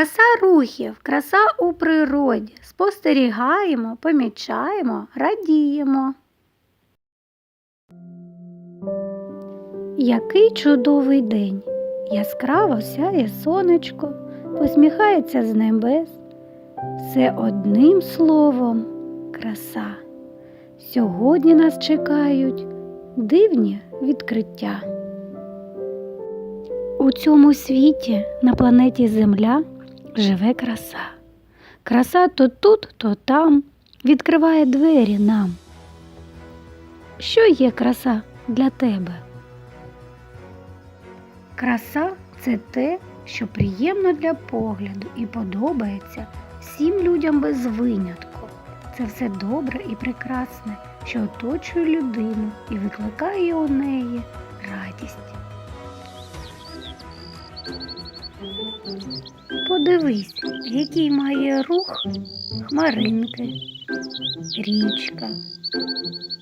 Краса рухів, краса у природі. Спостерігаємо, помічаємо, радіємо. Який чудовий день! Яскраво сяє сонечко, посміхається з небес. Все одним словом краса. Сьогодні нас чекають дивні відкриття. У цьому світі на планеті Земля живе краса. Краса то тут, то там відкриває двері нам. Що є краса для тебе? Краса це те, що приємно для погляду і подобається всім людям без винятку. Це все добре і прекрасне, що оточує людину і викликає у неї Подивись, який має рух хмаринки, річка,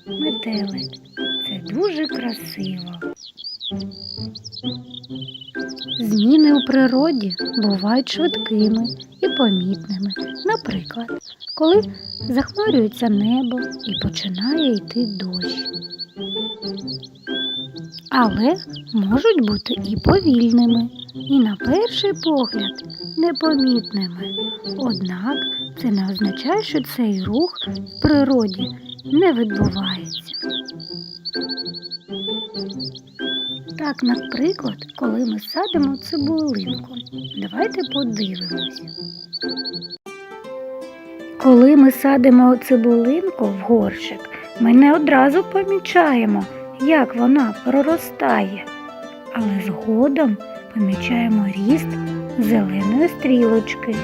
метелик. Це дуже красиво. Зміни у природі бувають швидкими і помітними. Наприклад, коли захмарюється небо і починає йти дощ. Але можуть бути і повільними, і на перший погляд непомітними. Однак це не означає, що цей рух в природі не відбувається. Так, наприклад, коли ми садимо цибулинку, давайте подивимось. Коли ми садимо цибулинку в горщик, ми не одразу помічаємо, як вона проростає, але згодом помічаємо ріст зеленої стрілочки.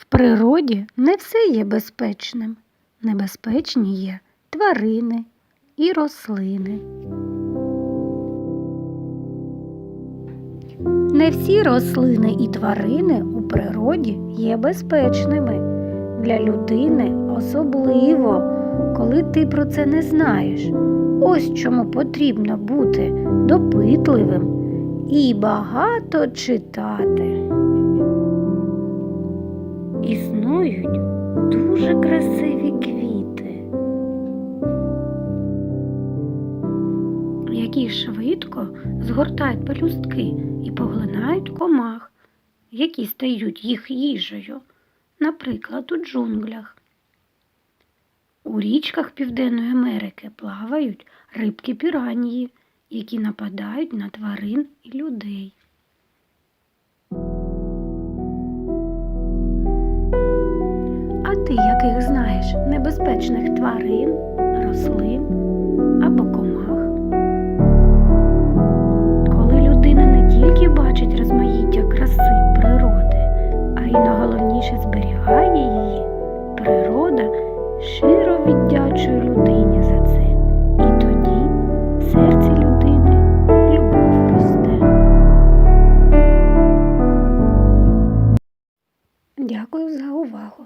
В природі не все є безпечним. Небезпечні є тварини і рослини. Не всі рослини і тварини у природі є безпечними. Для людини особливо, коли ти про це не знаєш. Ось чому потрібно бути допитливим і багато читати. Існують дуже красиві квіти, які швидко згортають пелюстки і поглинають комах, які стають їх їжею, наприклад, у джунглях. У річках Південної Америки плавають рибки піранії, які нападають на тварин і людей. Ти яких знаєш небезпечних тварин, рослин або комах? Коли людина не тільки бачить розмаїття краси природи, а й найголовніше зберігає її, природа щиро віддячує людині за це. І тоді в серці людини любов росте. Дякую за увагу.